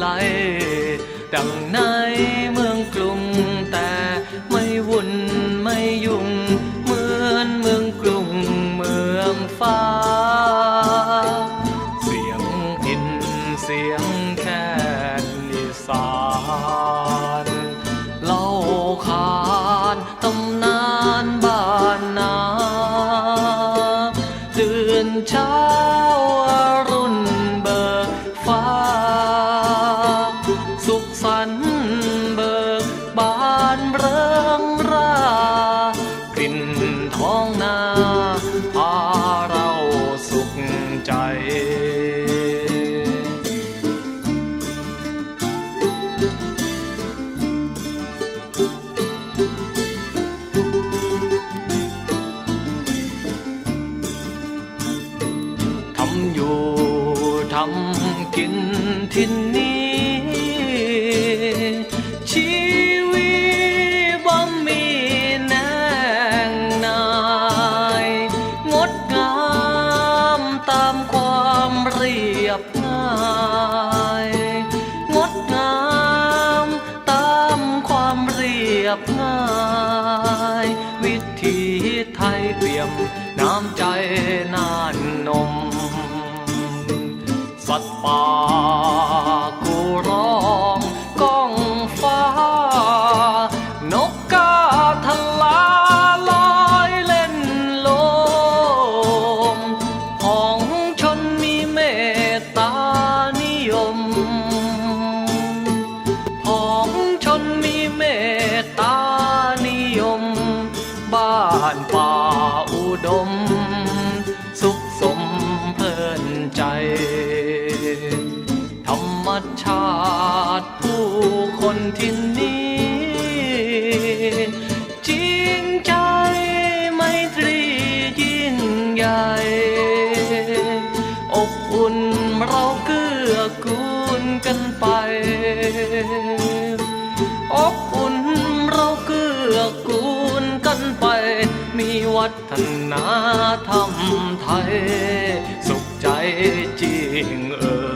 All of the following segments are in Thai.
ไหลดัง ตามความเรียบง่ายงดงามตามความเรียบง่าย วิถีไทยเปี่ยมน้ำใจน่านนม สัตว์ป่า นที่นี้ จริงใจไมตรียิ่งใหญ่ อบอุ่นเราเกื้อกูลกันไป อบอุ่นเราเกื้อกูลกันไป มีวัฒนธรรมไทย สุขใจจริงเอ่ย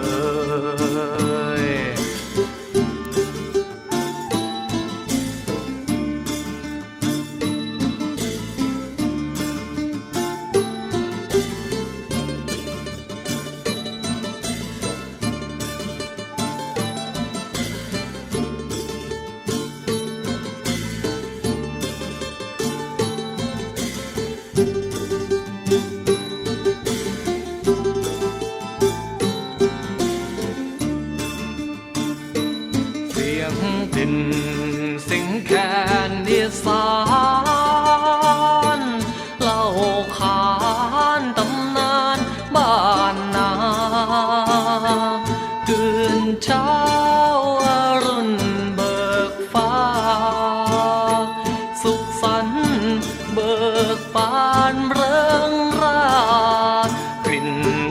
บานเริงรากลิ่น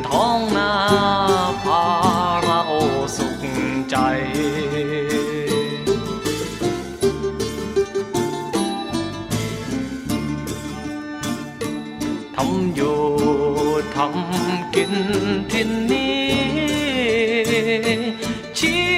ท้องนาพาเราสุขใจทำอยู่ทำกินที่นี้ชี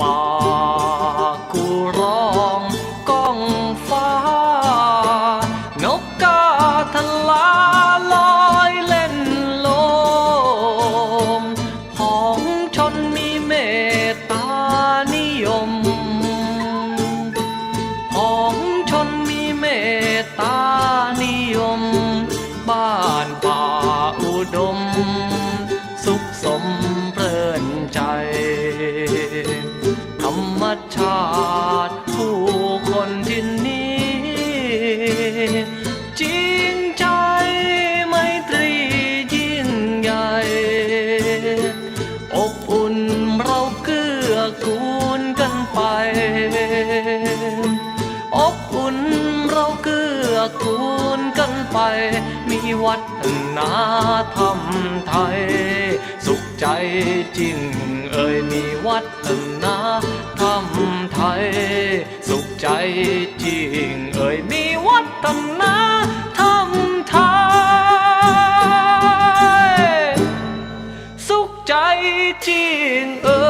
ป่ากูร้องก้องฟ้า นกกาทะลาลอยเล่นลมของชนมีเมตตานิยมของชนมีเมตตานิยม บ้านป่าอุดม ไป มีวัฒนธรรมไทย สุขใจจริงเอ่ยมีวัฒนธรรมไทย สุขใจจริงเอ่ยมีวัฒนธรรมไทย สุขใจจริงเอ่ย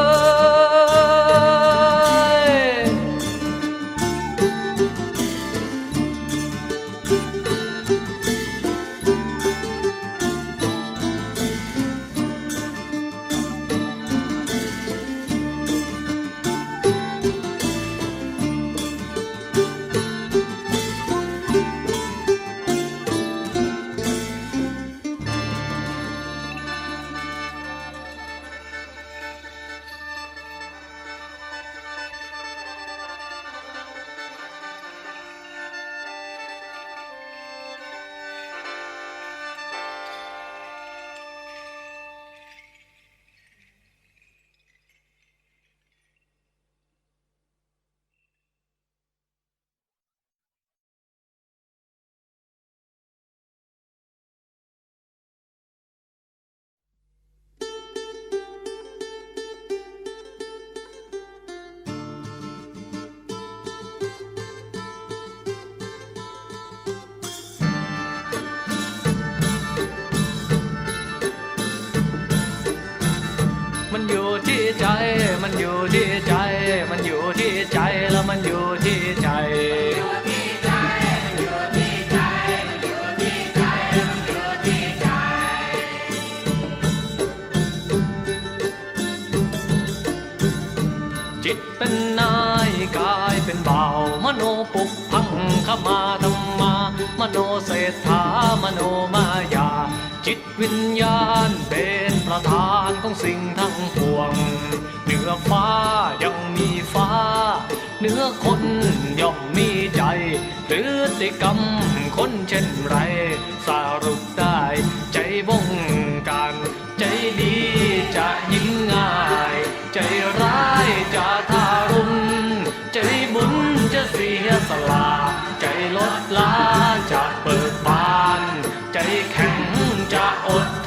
อยู่ที่ใจ มันอยู่ที่ใจ มันอยู่ที่ใจแล้วมันอยู่ที่ใจจิตเป็นนายกายเป็นเบามโนปุกพังขมาธรรมามโนเศรษฐามโนมายา จิตวิญญาณเป็นประธานของสิ่งทั้งปวง เหนือฟ้ายังมีฟ้า เหนือคนย่อมมีใจพฤติกรรมคนเช่นไร สรุปได้ใจบงการ ใจดีจะยิ้มง่าย ใจร้ายจะทารุณใจบุญจะเสียสละใจลดละจะเปิดบาน ใจแข็ง อด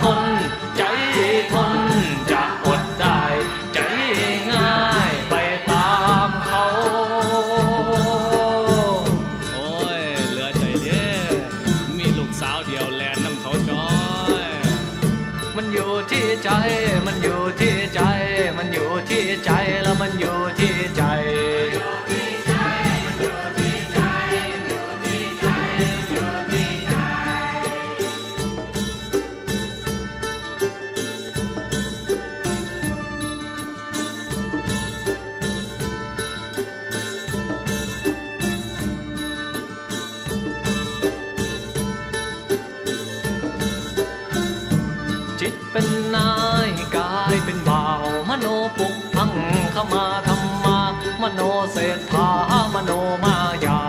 สังขมาธรรมามโนเศรษฐามโนมายา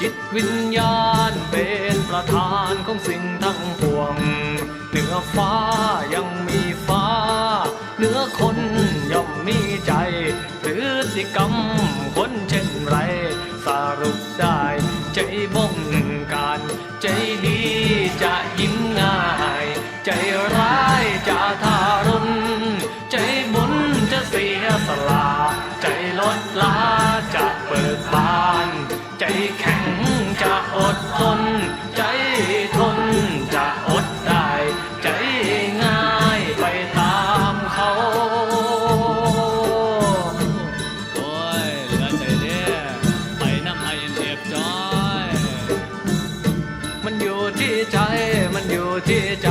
จิตวิญญาณเป็นประธานของสิ่งทั้งปวง เหนือฟ้ายังมีฟ้า เหนือคนย่อมมีใจพฤติกรรมคนเช่นไร สรุปได้ใจบงการ ใจดีจะยิ้มง่าย ใจร้าย มัน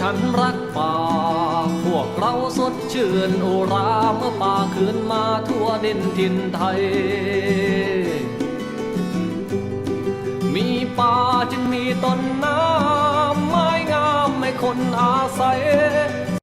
ฉันรักป่า พวกเราสดชื่นอุราเมื่อป่าคืนมาทั่วดินทินไทย มีป่าจึงมีต้นน้ำไม้งามไม่คนอาศัย